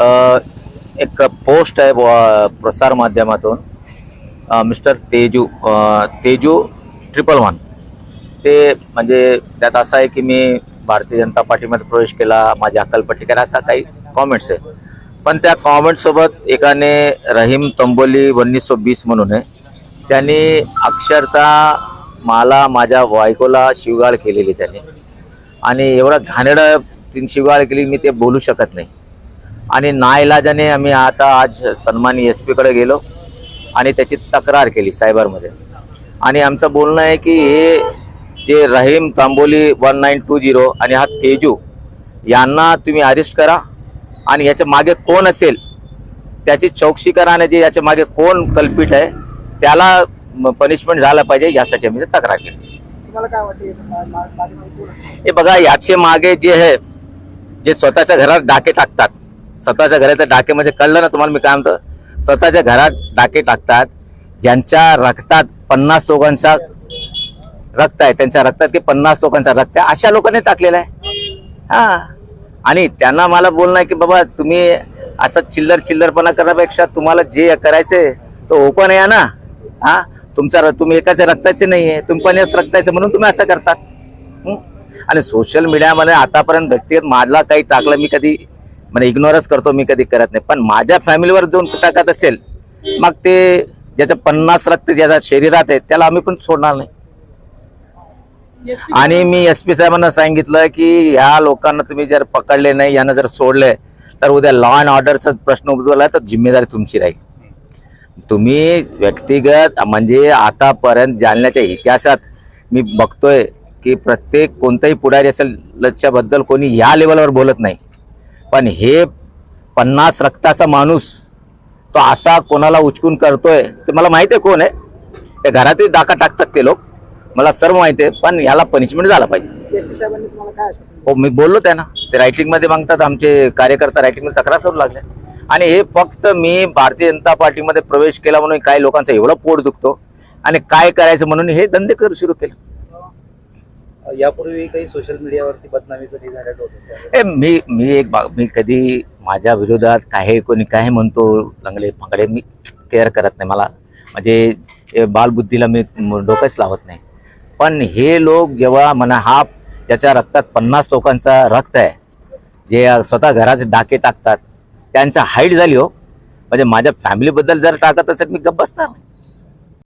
एक पोस्ट आहे प्रसार माध्यमातून. Mister Teju Teju triple one. ते म्हणजे त्यात असं आहे की मी भारतीय जनता पार्टीमध्ये प्रवेश केला माझी अक्कलपट्टी करा असा काही कॉमेंट्स आहे. पण त्या कॉमेंटसोबत एकाने रहीम तंबोली उन्नीस सो बीस म्हणून आहे. त्यांनी अक्षरशः मला माझ्या बायकोला शिवगाळ केलेली त्यांनी. आणि एवढं घाणेरडं तीन शिवगाळ केली मी ते बोलू शकत नाही. आणि नाईलाजाने आम्ही आता आज सन्मानी एस पीकडे गेलो आणि त्याची तक्रार केली सायबरमध्ये आणि आमचं बोलणं आहे की हे जे Rahim Tamboli one nine two zero आणि हा तेजू यांना तुम्ही अरेस्ट करा आणि याच्या मागे कोण असेल त्याची चौकशी करा आणि जे याच्या मागे कोण कल्पित आहे त्याला पनिशमेंट झालं पाहिजे यासाठी आम्ही ते तक्रार केली? हे बघा याचे मागे जे आहे जे स्वतःच्या घरात डाके टाकतात स्वतःच्या घराच्या डाके म्हणजे कळलं ना तुम्हाला मी काय म्हणतो? स्वतःच्या घरात डाके टाकतात ज्यांच्या रक्तात पन्नास लोकांचा रक्त आहे त्यांच्या रक्तात की पन्नास लोकांचा रक्त आहे अशा लोकांनी टाकलेला आहे. हा. आणि त्यांना मला बोलणं आहे की बाबा तुम्ही असं चिल्लर चिल्लरपणा करण्यापेक्षा तुम्हाला जे करायचंय तो ओपन आहे ना. हा? तुमचा तुम्ही एकाच रक्ताचे नाही आहे तुम्ही पण याच रक्ताचे म्हणून तुम्ही असं करतात. आणि सोशल मीडियामध्ये आतापर्यंत व्यक्तिगत माझला काही टाकलं मी कधी म्हणजे इग्नोरच करतो मी कधी करत नाही. पण माझ्या फॅमिलीवर दोन टाकत असेल मग ते ज्याचं पन्नास रक्त ज्याच्या शरीरात आहे त्याला आम्ही पण सोडणार नाही. आणि मी एस पी साहेबांना सांगितलं की ह्या लोकांना तुम्ही जर पकडले नाही यांना जर सोडले तर उद्या लॉ अँड ऑर्डरचा प्रश्न उद्भवला तर जिम्मेदारी तुमची राहील. तुम्ही व्यक्तिगत म्हणजे आतापर्यंत जालन्याच्या इतिहासात मी बघतोय की प्रत्येक कोणताही पुढारी असेल बद्दल कोणी या लेवलवर बोलत नाही. पण हे पन्नास रक्ताचा माणूस तो असा कोणाला उचकून करतोय ते मला माहिती आहे कोण आहे? ते घरातही डाका टाकतात ते लोक. मला सर्व माहिती आहे पण याला पनिशमेंट झाला पाहिजे? हो मी बोललो त्यांना. ते रायटिंगमध्ये मागतात आमचे कार्यकर्ता रायटिंगमध्ये तक्रार करू लागले. आणि हे फक्त मी भारतीय जनता पार्टीमध्ये प्रवेश केला म्हणून काही लोकांचं एवढं पोट दुखतो. आणि काय करायचं म्हणून हे धंदे करू सुरू केले. यापूर्वी काही सोशल मीडियावरती बदनामीचं झालेलं होतं ए मी मी एक बा- मी कधी माझ्या विरोधात काही कोणी काय म्हणतो लंगडे फांगडे मी केअर करत नाही. मला म्हणजे हे बालबुद्धीला मी म- डोकंच लावत नाही. पण हे लोक जेव्हा म्हणा हा ज्याच्या रक्तात पन्नास लोकांचा रक्त आहे जे स्वतः घराचे डाके टाकतात त्यांचा हाईट झाली हो. म्हणजे माझ्या फॅमिलीबद्दल जर टाकत असेल मी गप्प बसणार नाही.